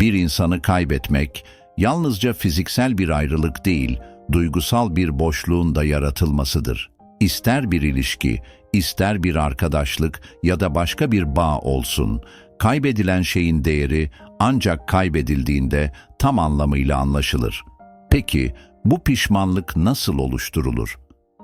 Bir insanı kaybetmek yalnızca fiziksel bir ayrılık değil, duygusal bir boşluğun da yaratılmasıdır. İster bir ilişki, ister bir arkadaşlık ya da başka bir bağ olsun, kaybedilen şeyin değeri ancak kaybedildiğinde tam anlamıyla anlaşılır. Peki bu pişmanlık nasıl oluşturulur?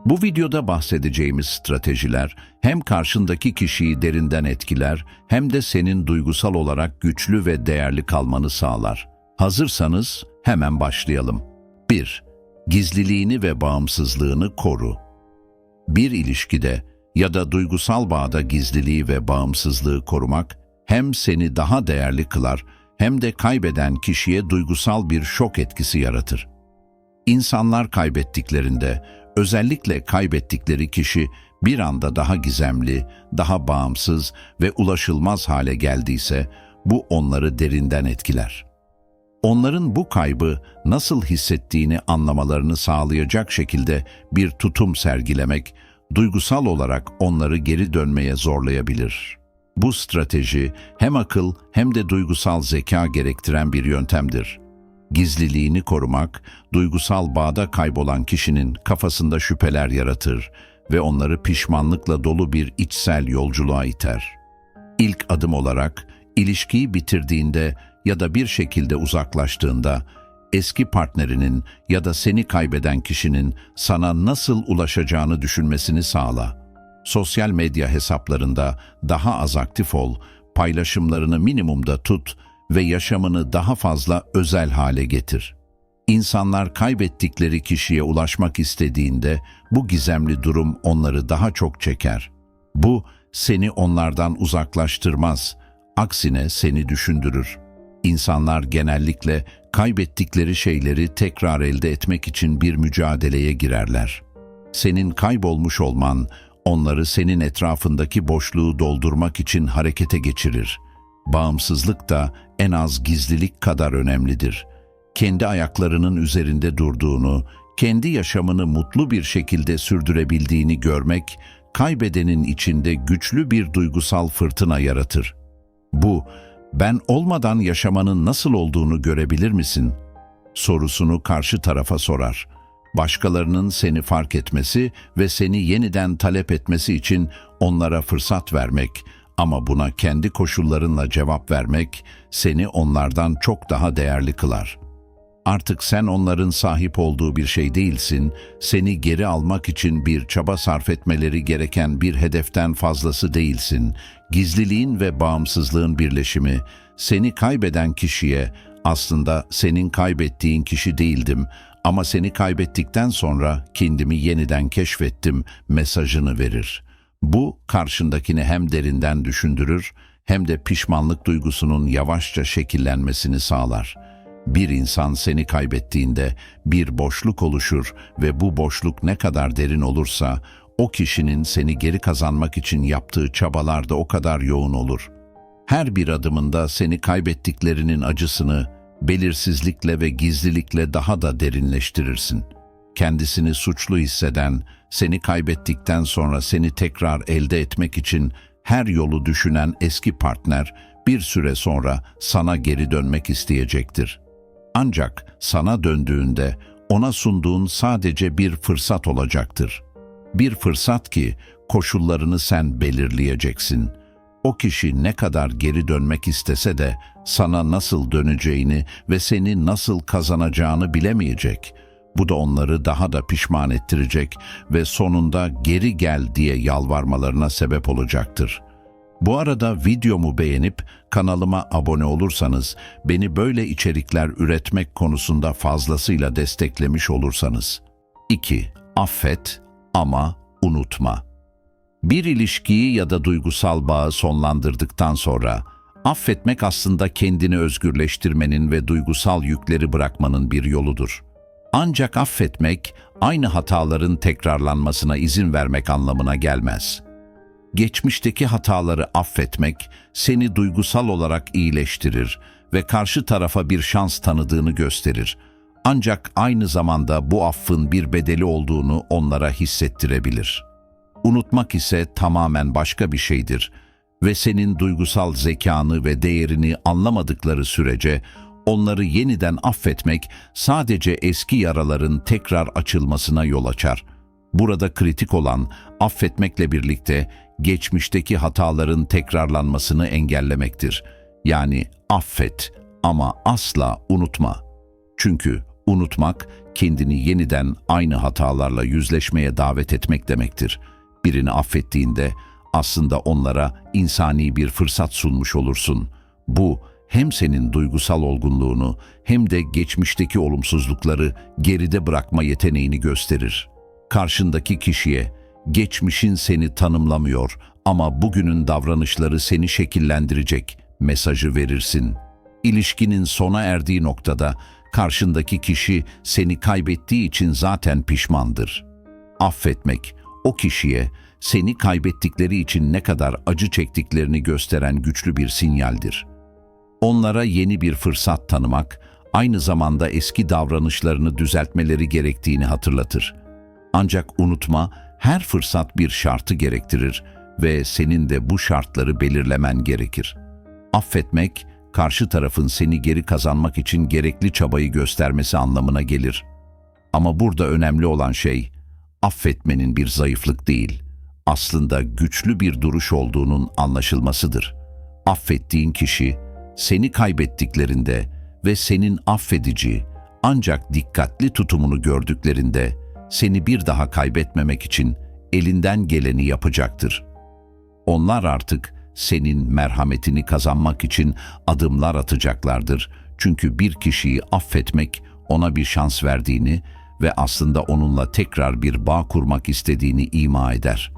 Bu videoda bahsedeceğimiz stratejiler hem karşındaki kişiyi derinden etkiler hem de senin duygusal olarak güçlü ve değerli kalmanı sağlar. Hazırsanız hemen başlayalım. 1. Gizliliğini ve bağımsızlığını koru. Bir ilişkide ya da duygusal bağda gizliliği ve bağımsızlığı korumak hem seni daha değerli kılar hem de kaybeden kişiye duygusal bir şok etkisi yaratır. İnsanlar kaybettiklerinde, özellikle kaybettikleri kişi bir anda daha gizemli, daha bağımsız ve ulaşılmaz hale geldiyse bu onları derinden etkiler. Onların bu kaybı nasıl hissettiğini anlamalarını sağlayacak şekilde bir tutum sergilemek, duygusal olarak onları geri dönmeye zorlayabilir. Bu strateji hem akıl hem de duygusal zeka gerektiren bir yöntemdir. Gizliliğini korumak, duygusal bağda kaybolan kişinin kafasında şüpheler yaratır ve onları pişmanlıkla dolu bir içsel yolculuğa iter. İlk adım olarak ilişkiyi bitirdiğinde ya da bir şekilde uzaklaştığında eski partnerinin ya da seni kaybeden kişinin sana nasıl ulaşacağını düşünmesini sağla. Sosyal medya hesaplarında daha az aktif ol, paylaşımlarını minimumda tut ve yaşamını daha fazla özel hale getir. İnsanlar kaybettikleri kişiye ulaşmak istediğinde bu gizemli durum onları daha çok çeker. Bu seni onlardan uzaklaştırmaz, aksine seni düşündürür. İnsanlar genellikle kaybettikleri şeyleri tekrar elde etmek için bir mücadeleye girerler. Senin kaybolmuş olman, onları senin etrafındaki boşluğu doldurmak için harekete geçirir. Bağımsızlık da en az gizlilik kadar önemlidir. Kendi ayaklarının üzerinde durduğunu, kendi yaşamını mutlu bir şekilde sürdürebildiğini görmek, kaybedenin içinde güçlü bir duygusal fırtına yaratır. Bu, ben olmadan yaşamanın nasıl olduğunu görebilir misin? Sorusunu karşı tarafa sorar. Başkalarının seni fark etmesi ve seni yeniden talep etmesi için onlara fırsat vermek ama buna kendi koşullarınla cevap vermek seni onlardan çok daha değerli kılar. Artık sen onların sahip olduğu bir şey değilsin, seni geri almak için bir çaba sarf etmeleri gereken bir hedeften fazlası değilsin. Gizliliğin ve bağımsızlığın birleşimi, seni kaybeden kişiye, aslında senin kaybettiğin kişi değildim ama seni kaybettikten sonra kendimi yeniden keşfettim mesajını verir. Bu karşındakini hem derinden düşündürür hem de pişmanlık duygusunun yavaşça şekillenmesini sağlar. Bir insan seni kaybettiğinde bir boşluk oluşur ve bu boşluk ne kadar derin olursa o kişinin seni geri kazanmak için yaptığı çabalar da o kadar yoğun olur. Her bir adımında seni kaybettiklerinin acısını belirsizlikle ve gizlilikle daha da derinleştirirsin. Kendisini suçlu hisseden, seni kaybettikten sonra seni tekrar elde etmek için her yolu düşünen eski partner bir süre sonra sana geri dönmek isteyecektir. Ancak sana döndüğünde ona sunduğun sadece bir fırsat olacaktır. Bir fırsat ki koşullarını sen belirleyeceksin. O kişi ne kadar geri dönmek istese de sana nasıl döneceğini ve seni nasıl kazanacağını bilemeyecek. Bu da onları daha da pişman ettirecek ve sonunda geri gel diye yalvarmalarına sebep olacaktır.'' Bu arada videomu beğenip kanalıma abone olursanız, beni böyle içerikler üretmek konusunda fazlasıyla desteklemiş olursanız. 2. Affet ama unutma. Bir ilişkiyi ya da duygusal bağı sonlandırdıktan sonra, affetmek aslında kendini özgürleştirmenin ve duygusal yükleri bırakmanın bir yoludur. Ancak affetmek, aynı hataların tekrarlanmasına izin vermek anlamına gelmez.'' geçmişteki hataları affetmek seni duygusal olarak iyileştirir ve karşı tarafa bir şans tanıdığını gösterir. Ancak aynı zamanda bu affın bir bedeli olduğunu onlara hissettirebilir. Unutmak ise tamamen başka bir şeydir ve senin duygusal zekanı ve değerini anlamadıkları sürece Onları yeniden affetmek sadece eski yaraların tekrar açılmasına yol açar. Burada kritik olan affetmekle birlikte geçmişteki hataların tekrarlanmasını engellemektir. Yani affet ama asla unutma. Çünkü unutmak kendini yeniden aynı hatalarla yüzleşmeye davet etmek demektir. Birini affettiğinde aslında onlara insani bir fırsat sunmuş olursun. Bu hem senin duygusal olgunluğunu hem de geçmişteki olumsuzlukları geride bırakma yeteneğini gösterir. Karşındaki kişiye geçmişin seni tanımlamıyor ama bugünün davranışları seni şekillendirecek mesajı verirsin. İlişkinin sona erdiği noktada karşındaki kişi seni kaybettiği için zaten pişmandır. Affetmek o kişiye seni kaybettikleri için ne kadar acı çektiklerini gösteren güçlü bir sinyaldir. Onlara yeni bir fırsat tanımak, aynı zamanda eski davranışlarını düzeltmeleri gerektiğini hatırlatır. Ancak unutma, her fırsat bir şartı gerektirir ve senin de bu şartları belirlemen gerekir. Affetmek, karşı tarafın seni geri kazanmak için gerekli çabayı göstermesi anlamına gelir. Ama burada önemli olan şey, affetmenin bir zayıflık değil, aslında güçlü bir duruş olduğunun anlaşılmasıdır. Affettiğin kişi, seni kaybettiklerinde ve senin affedici, ancak dikkatli tutumunu gördüklerinde, seni bir daha kaybetmemek için elinden geleni yapacaktır. Onlar artık senin merhametini kazanmak için adımlar atacaklardır. Çünkü bir kişiyi affetmek ona bir şans verdiğini ve aslında onunla tekrar bir bağ kurmak istediğini ima eder.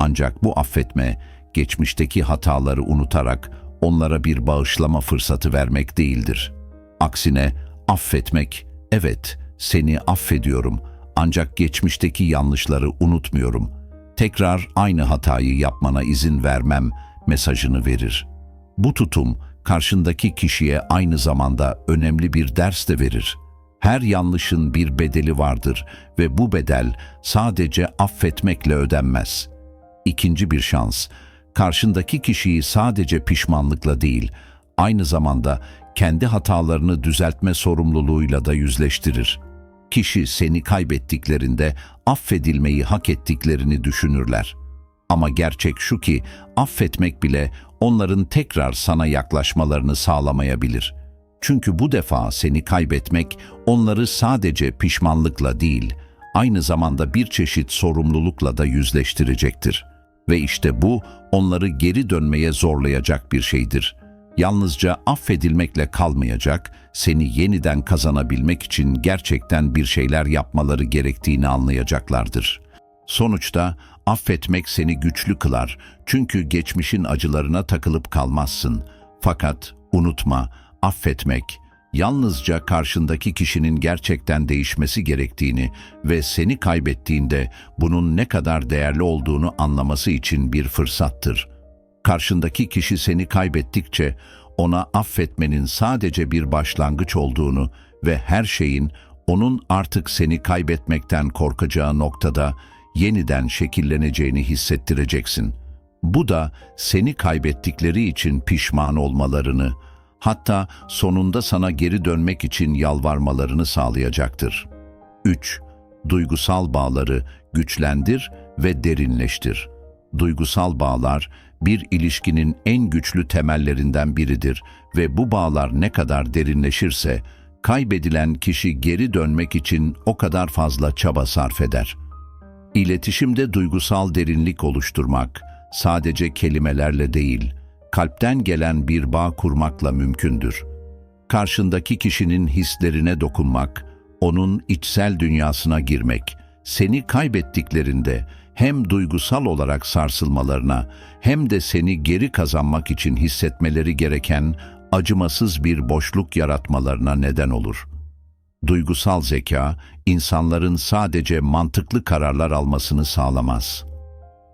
Ancak bu affetme geçmişteki hataları unutarak onlara bir bağışlama fırsatı vermek değildir. Aksine affetmek, evet seni affediyorum ancak geçmişteki yanlışları unutmuyorum. Tekrar aynı hatayı yapmana izin vermem mesajını verir. Bu tutum karşındaki kişiye aynı zamanda önemli bir ders de verir. Her yanlışın bir bedeli vardır ve bu bedel sadece affetmekle ödenmez. İkinci bir şans, karşındaki kişiyi sadece pişmanlıkla değil, aynı zamanda kendi hatalarını düzeltme sorumluluğuyla da yüzleştirir. Kişi seni kaybettiklerinde affedilmeyi hak ettiklerini düşünürler. Ama gerçek şu ki affetmek bile onların tekrar sana yaklaşmalarını sağlamayabilir. Çünkü bu defa seni kaybetmek onları sadece pişmanlıkla değil, aynı zamanda bir çeşit sorumlulukla da yüzleştirecektir. Ve işte bu onları geri dönmeye zorlayacak bir şeydir. Yalnızca affedilmekle kalmayacak, seni yeniden kazanabilmek için gerçekten bir şeyler yapmaları gerektiğini anlayacaklardır. Sonuçta affetmek seni güçlü kılar çünkü geçmişin acılarına takılıp kalmazsın. Fakat unutma, affetmek yalnızca karşındaki kişinin gerçekten değişmesi gerektiğini ve seni kaybettiğinde bunun ne kadar değerli olduğunu anlaması için bir fırsattır. Karşındaki kişi seni kaybettikçe ona affetmenin sadece bir başlangıç olduğunu ve her şeyin onun artık seni kaybetmekten korkacağı noktada yeniden şekilleneceğini hissettireceksin. Bu da seni kaybettikleri için pişman olmalarını, hatta sonunda sana geri dönmek için yalvarmalarını sağlayacaktır. 3. Duygusal bağları güçlendir ve derinleştir. Duygusal bağlar bir ilişkinin en güçlü temellerinden biridir ve bu bağlar ne kadar derinleşirse kaybedilen kişi geri dönmek için o kadar fazla çaba sarf eder. İletişimde duygusal derinlik oluşturmak sadece kelimelerle değil, kalpten gelen bir bağ kurmakla mümkündür. Karşındaki kişinin hislerine dokunmak, onun içsel dünyasına girmek, seni kaybettiklerinde hem duygusal olarak sarsılmalarına hem de seni geri kazanmak için hissetmeleri gereken acımasız bir boşluk yaratmalarına neden olur. Duygusal zeka, insanların sadece mantıklı kararlar almasını sağlamaz.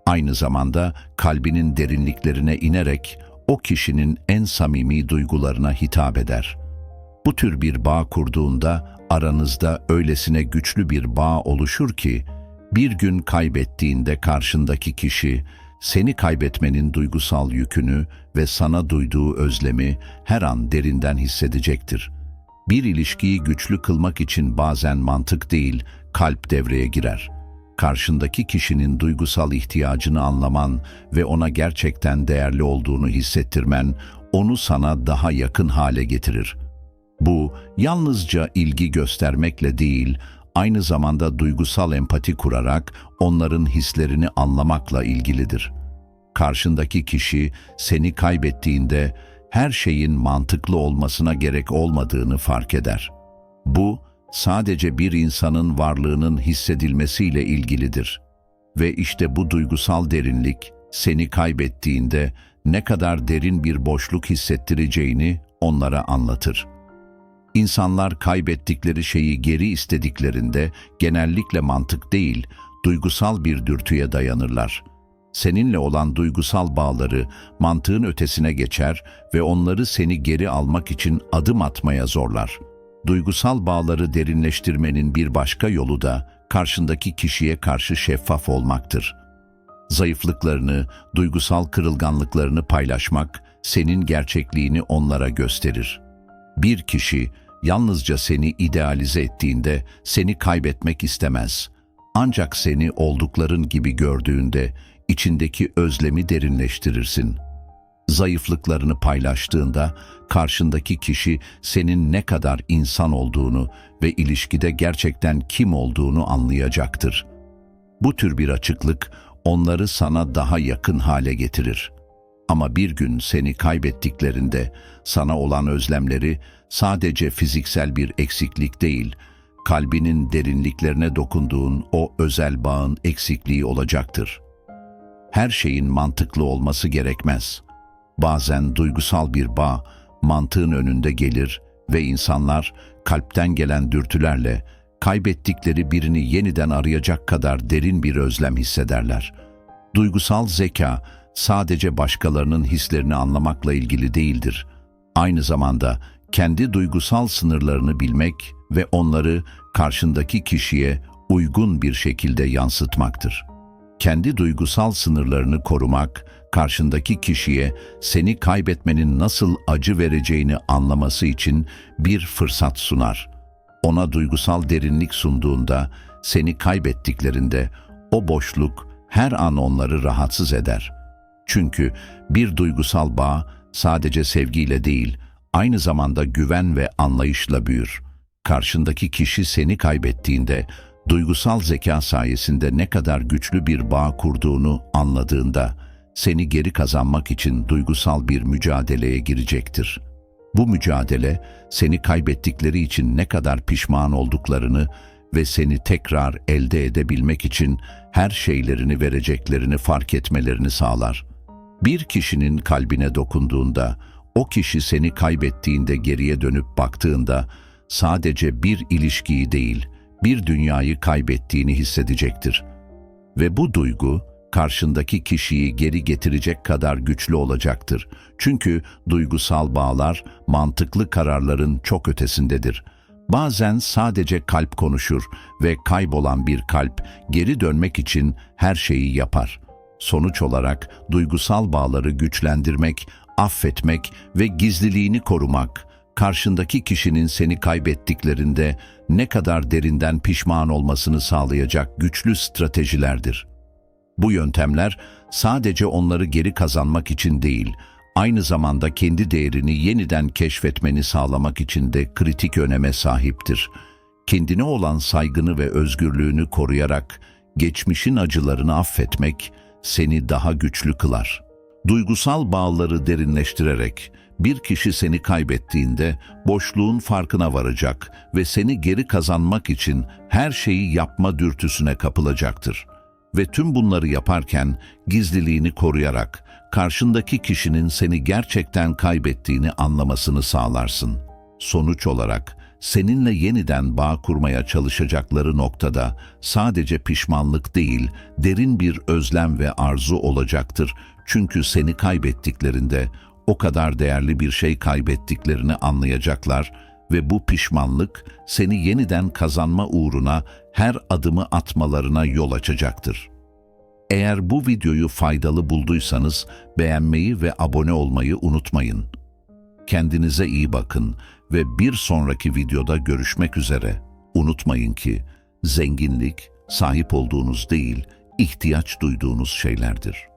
Aynı zamanda kalbinin derinliklerine inerek o kişinin en samimi duygularına hitap eder. Bu tür bir bağ kurduğunda aranızda öylesine güçlü bir bağ oluşur ki, bir gün kaybettiğinde karşındaki kişi, seni kaybetmenin duygusal yükünü ve sana duyduğu özlemi her an derinden hissedecektir. Bir ilişkiyi güçlü kılmak için bazen mantık değil, kalp devreye girer. Karşındaki kişinin duygusal ihtiyacını anlaman ve ona gerçekten değerli olduğunu hissettirmen, onu sana daha yakın hale getirir. Bu, yalnızca ilgi göstermekle değil, aynı zamanda duygusal empati kurarak onların hislerini anlamakla ilgilidir. Karşındaki kişi seni kaybettiğinde her şeyin mantıklı olmasına gerek olmadığını fark eder. Bu, sadece bir insanın varlığının hissedilmesiyle ilgilidir. Ve işte bu duygusal derinlik seni kaybettiğinde ne kadar derin bir boşluk hissettireceğini onlara anlatır. İnsanlar kaybettikleri şeyi geri istediklerinde genellikle mantık değil, duygusal bir dürtüye dayanırlar. Seninle olan duygusal bağları mantığın ötesine geçer ve onları seni geri almak için adım atmaya zorlar. Duygusal bağları derinleştirmenin bir başka yolu da karşındaki kişiye karşı şeffaf olmaktır. Zayıflıklarını, duygusal kırılganlıklarını paylaşmak senin gerçekliğini onlara gösterir. Bir kişi yalnızca seni idealize ettiğinde seni kaybetmek istemez. Ancak seni oldukların gibi gördüğünde içindeki özlemi derinleştirirsin. Zayıflıklarını paylaştığında karşındaki kişi senin ne kadar insan olduğunu ve ilişkide gerçekten kim olduğunu anlayacaktır. Bu tür bir açıklık onları sana daha yakın hale getirir. Ama bir gün seni kaybettiklerinde sana olan özlemleri sadece fiziksel bir eksiklik değil, kalbinin derinliklerine dokunduğun o özel bağın eksikliği olacaktır. Her şeyin mantıklı olması gerekmez. Bazen duygusal bir bağ mantığın önünde gelir ve insanlar kalpten gelen dürtülerle kaybettikleri birini yeniden arayacak kadar derin bir özlem hissederler. Duygusal zeka sadece başkalarının hislerini anlamakla ilgili değildir. Aynı zamanda kendi duygusal sınırlarını bilmek ve onları karşındaki kişiye uygun bir şekilde yansıtmaktır. Kendi duygusal sınırlarını korumak, karşındaki kişiye seni kaybetmenin nasıl acı vereceğini anlaması için bir fırsat sunar. Ona duygusal derinlik sunduğunda, seni kaybettiklerinde o boşluk her an onları rahatsız eder. Çünkü bir duygusal bağ sadece sevgiyle değil, aynı zamanda güven ve anlayışla büyür. Karşındaki kişi seni kaybettiğinde, duygusal zeka sayesinde ne kadar güçlü bir bağ kurduğunu anladığında, seni geri kazanmak için duygusal bir mücadeleye girecektir. Bu mücadele, seni kaybettikleri için ne kadar pişman olduklarını ve seni tekrar elde edebilmek için her şeylerini vereceklerini fark etmelerini sağlar. Bir kişinin kalbine dokunduğunda, o kişi seni kaybettiğinde geriye dönüp baktığında sadece bir ilişkiyi değil, bir dünyayı kaybettiğini hissedecektir. Ve bu duygu karşındaki kişiyi geri getirecek kadar güçlü olacaktır. Çünkü duygusal bağlar mantıklı kararların çok ötesindedir. Bazen sadece kalp konuşur ve kaybolan bir kalp geri dönmek için her şeyi yapar. Sonuç olarak duygusal bağları güçlendirmek, affetmek ve gizliliğini korumak, karşındaki kişinin seni kaybettiklerinde ne kadar derinden pişman olmasını sağlayacak güçlü stratejilerdir. Bu yöntemler sadece onları geri kazanmak için değil, aynı zamanda kendi değerini yeniden keşfetmeni sağlamak için de kritik öneme sahiptir. Kendine olan saygını ve özgürlüğünü koruyarak geçmişin acılarını affetmek seni daha güçlü kılar. Duygusal bağları derinleştirerek bir kişi seni kaybettiğinde boşluğun farkına varacak ve seni geri kazanmak için her şeyi yapma dürtüsüne kapılacaktır. Ve tüm bunları yaparken gizliliğini koruyarak karşındaki kişinin seni gerçekten kaybettiğini anlamasını sağlarsın. Sonuç olarak seninle yeniden bağ kurmaya çalışacakları noktada sadece pişmanlık değil, derin bir özlem ve arzu olacaktır. Çünkü seni kaybettiklerinde o kadar değerli bir şey kaybettiklerini anlayacaklar ve bu pişmanlık seni yeniden kazanma uğruna her adımı atmalarına yol açacaktır. Eğer bu videoyu faydalı bulduysanız beğenmeyi ve abone olmayı unutmayın. Kendinize iyi bakın ve bir sonraki videoda görüşmek üzere. Unutmayın ki zenginlik sahip olduğunuz değil, ihtiyaç duyduğunuz şeylerdir.